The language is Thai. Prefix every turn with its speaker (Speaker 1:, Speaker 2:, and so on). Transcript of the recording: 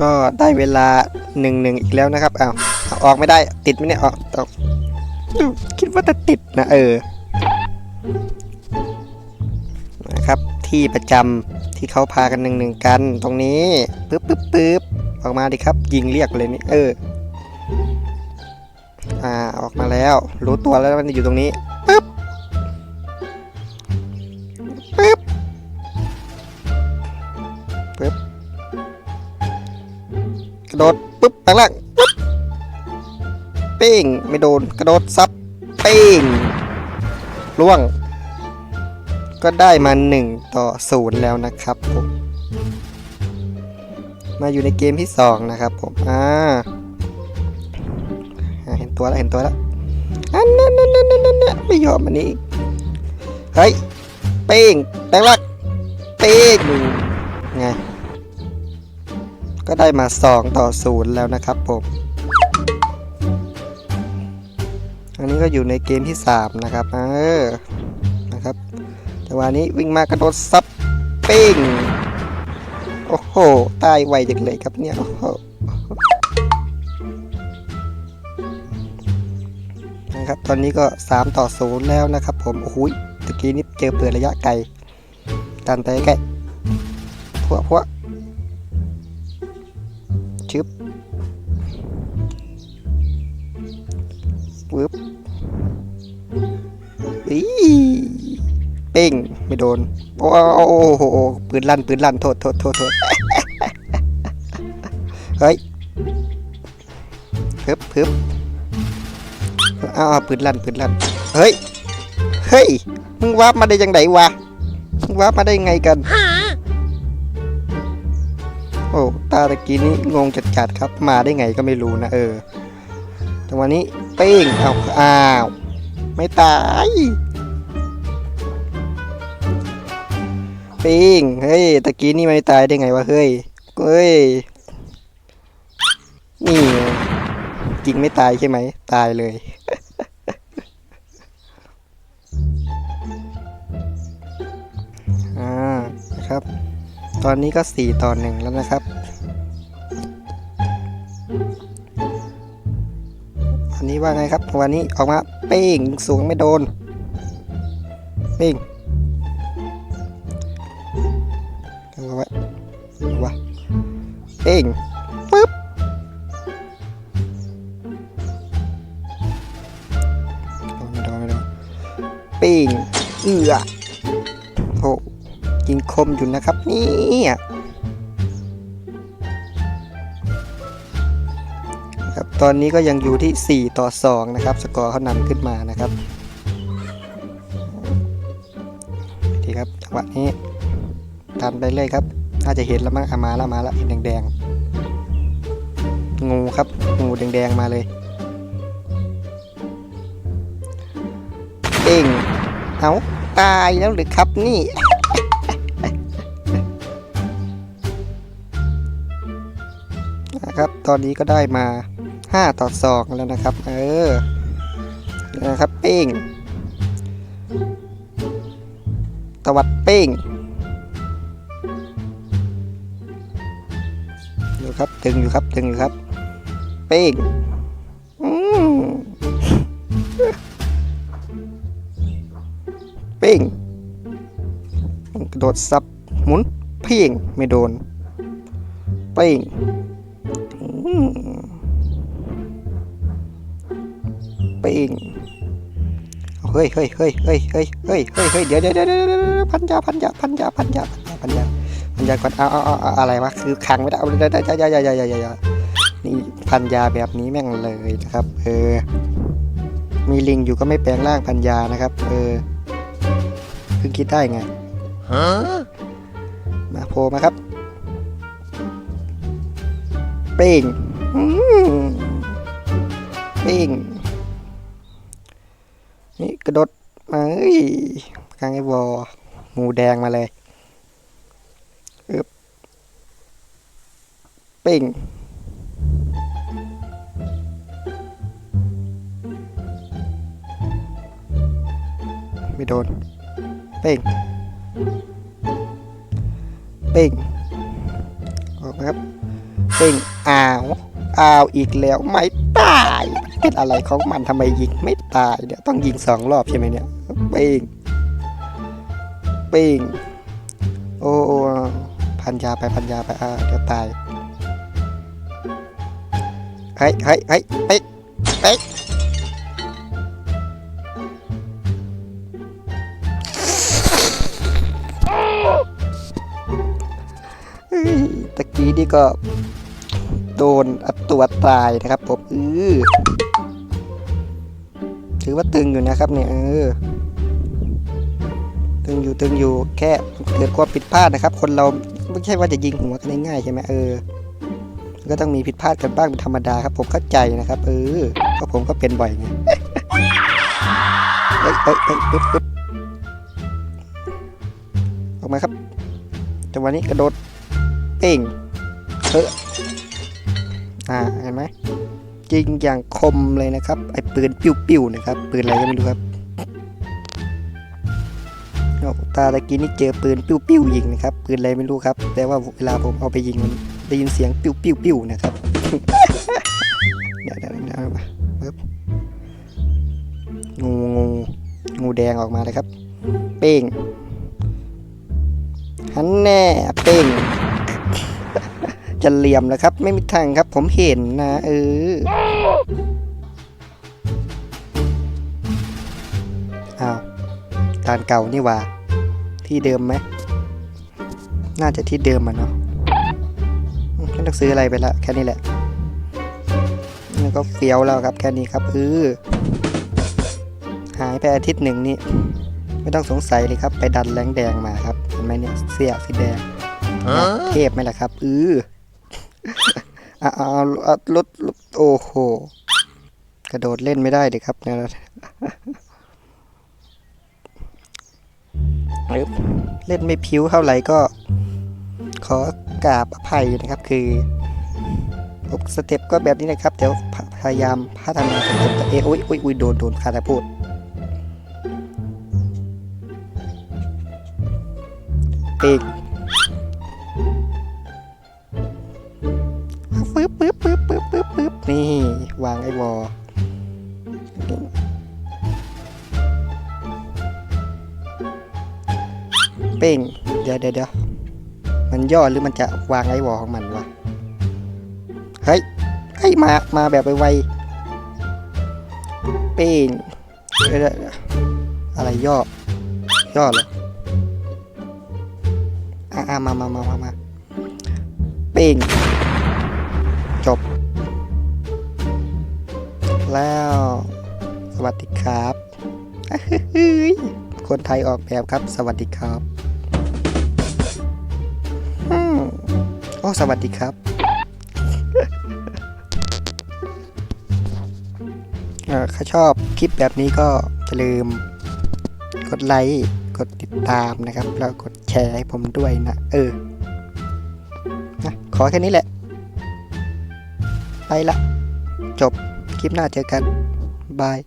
Speaker 1: ก็ได้เวลาหนึ่งหนึ่งอีกแล้วนะครับอ้าวเอาออกไม่ได้ติดไหมเนี่ยออกออกคิดว่าจะติดนะเออนะครับที่ประจำที่เขาพากันหนึ่งหนึ่งกันตรงนี้ปึ๊บปึ๊บปึ๊บออกมาดิครับ ยิงเรียกเลยนี่เอออ่าออกมาแล้ว รู้ตัวแล้วมันอยู่ตรงนี้ ปึ๊บแปลงร่างปึ๊บเป้งไม่โดนกระโดดซับเป้งล่วง ก็ได้มา 1 ต่อ 0 แล้วนะครับผมมาอยู่ในเกมที่ 2 นะครับผมอ่าเห็นตัวแล้วเห็นตัวแล้วอันนั้นนั่นนั่นนั่นไม่ยอมอันนี้เฮ้ยเป้งแปลงรักเป้งไง ก็ได้มา 2 ต่อ 0 แล้วนะครับผม อันนี้ก็อยู่ในเกมที่ 3 นะครับ เออ นะครับจังหวะนี้วิ่งมากระโดดซับปิ้ง โอ้โห ตายไวจังเลยครับเนี่ยโอ้โหนะครับ ตอนนี้ก็ 3 ต่อ 0 แล้วนะครับผม โอ้โหตะกี้นี้เจอเปิดระยะไกล ตันไปใกล้พวกพวก เป้งไม่โดน โอ้โอ้โอ้โอ้ปืนลั่นปืนลั่นโทษโทษโทษโทษเฮ้ยพึบพึบอ้าวอ้าปืนลั่นปืนลั่นเฮ้ยเฮ้ยมึงวาร์ปมาได้ยังไงวะมึงวาร์ปมาได้ไงกันโอ้ตาตะกี้นี้งงจัดๆครับ มาได้ไงก็ไม่รู้นะเออจังหวะนี้เป้งเอาอ้าวไม่ตาย ปิงเฮ้ยตะกี้นี่ไม่ตายได้ไงวะเฮ้ยเฮ้ยนี่จริงไม่ตายใช่ไหมตายเลย อ่านะครับ ตอนนี้ก็สี่ต่อหนึ่งแล้วนะครับ อันนี้ว่าไงครับ วันนี้ออกมาเป้งสูงไม่โดนเป้ง เป้งปึ๊บไม่โดนไม่โดนโดนปิงเอือโหยิงคมอยู่นะครับนี่ครับตอนนี้ก็ยังอยู่ที่ 4 ต่อ 2 นะครับ สกอร์เขานำขึ้นมานะครับดีครับจังหวะนี้ตามไปเลยครับ น่าจะเห็นแล้วมั้งอะมาแล้วมาแล้วเห็นแดงๆ งูครับ งูแดงๆมาเลยเอ่งเอาตายแล้วหรือครับนี่ นะครับ ตอนนี้ก็ได้มา 5 ต่อ 2 แล้วนะครับ เออ นะครับเป้งตวัดเป้ง ครับ ตึงอยู่ครับ ตึงอยู่ครับเป้งเป้งกระโดดซับหมุนเพ่งไม่โดนเป้งเป้งเฮ้ยเฮ้ยเฮ้ยเฮ้ยเฮ้ยเฮ้ยเฮ้ยเดี๋ยวเดี๋ยวเดี๋ยวพันยาพันยาพันยาพันยาพันยา พันยาก่อนเอาเอาเอาอะไรวะคือขังไม่ได้เอาได้ได้ได้ได้ได้ได้ได้นี่พันยาแบบนี้แม่งเลยนะครับ เออ มีลิงอยู่ก็ไม่แปลงร่างพันยานะครับ เออเพิ่งคิดได้ไงฮะมาโผล่มาครับเป้งอืมเป้งนี่กระโดดมาเอ้ยกลางไอ้วองูแดงมาเลย เป้งไม่โดน เป้งเป้งออกมานะครับ เป้งอ้าว อ้าว อีกแล้ว ไม่ตาย เป็นอะไรของมันทำไมยิงไม่ตายเนี่ย ต้องยิงสองรอบใช่ไหมเนี่ย เป้งเป้งโอ้พันยาไปพันยาไปอ่าเดี๋ยวตาย ฮ้ยเฮ้ยเฮ้ยเฮ้ยเฮ้ยเฮ้ยตะกี้นี่ก็โดนตัวตายนะครับผมเออถือว่าตึงอยู่นะครับเนี่ยเออตึงอยู่ตึงอยู่แค่เกิดความผิดพลาดนะครับ คนเราไม่ใช่ว่าจะยิงหัวกันง่ายๆใช่ไหมเออ ก็ต้องมีผิดพลาดกันบ้างเป็นธรรมดาครับ ผมเข้าใจนะครับ เออเพราะผมก็เป็นบ่อยไงเอ้ยเอ้ยเอ้ยปึ๊บปึ๊บออกมาครับจังหวะนี้กระโดดเป่งเอออ่าเห็นไหมจริงอย่างคมเลยนะครับไอ้ปืนปิ้วๆนะครับปืนอะไรก็ไม่รู้ครับตาตะกี้นี่เจอปืนปิ้วๆยิงนะครับปืนอะไรไม่รู้ครับ แต่ว่าเวลาผมเอาไปยิงมัน ได้ยินเสียงปิ้วๆๆนะครับเดี๋ยวเดี๋ยวเดี๋ยวมาปึ๊บงูงูงูแดงออกมาเลยครับ เป้งหันแน่เป้งจะเหลี่ยมแล้วครับ ไม่มีทางครับ ผมเห็นนะ เอออ้าวตานเก่านี่ว่า ที่เดิมไหม น่าจะที่เดิมอะเนาะ ไม่ต้องซื้ออะไรไปละแค่นี้แหละนี่ก็เฟี้ยวแล้วครับแค่นี้ครับเออหายไปอาทิตย์หนึ่งนี่ไม่ต้องสงสัยเลยครับไปดันแรงแดงมาครับเห็นไหมเนี่ยเสียสีแดงเทพไหมล่ะครับอืออ่าเอาเอารถรถโอ้โหกระโดดเล่นไม่ได้เด็กครับเนี่ยเอ้ยเล่นไม่พิ้วเท่าไหร่ก็ ขอ กราบอภัยนะครับคือสเต็ปก็แบบนี้นะครับเดี๋ยวพพยายามพัฒนาสเต็ปตัวเอ้ยโอ้ยโอ้ยโดนโดนคาตาพูดเอกปึ๊บปึ๊บปึ๊บปึ๊บปึ๊บปึ๊บนี่ วางไอ้วอเป้งเดี๋ยวเดี๋ยวเดี๋ยว มันย่อหรือมันจะวางไอ้วอของมันวะ เฮ้ยเฮ้ยมา มาแบบไวๆเป้งเดี๋ยวเดี๋ยวเดี๋ยวอะไรย่อ ย่อเหรออ่ามามามามามาเป้งจบ แล้ว สวัสดีครับ คนไทยออกแบบครับ สวัสดีครับ โอ้สวัสดีครับเอ่อถ้าชอบคลิปแบบนี้ก็อย่าลืม กดไลค์ กดติดตามนะครับ แล้วกดแชร์ให้ผมด้วยนะ เออนะขอแค่นี้แหละ ไปละ จบ คลิปหน้าเจอกัน บาย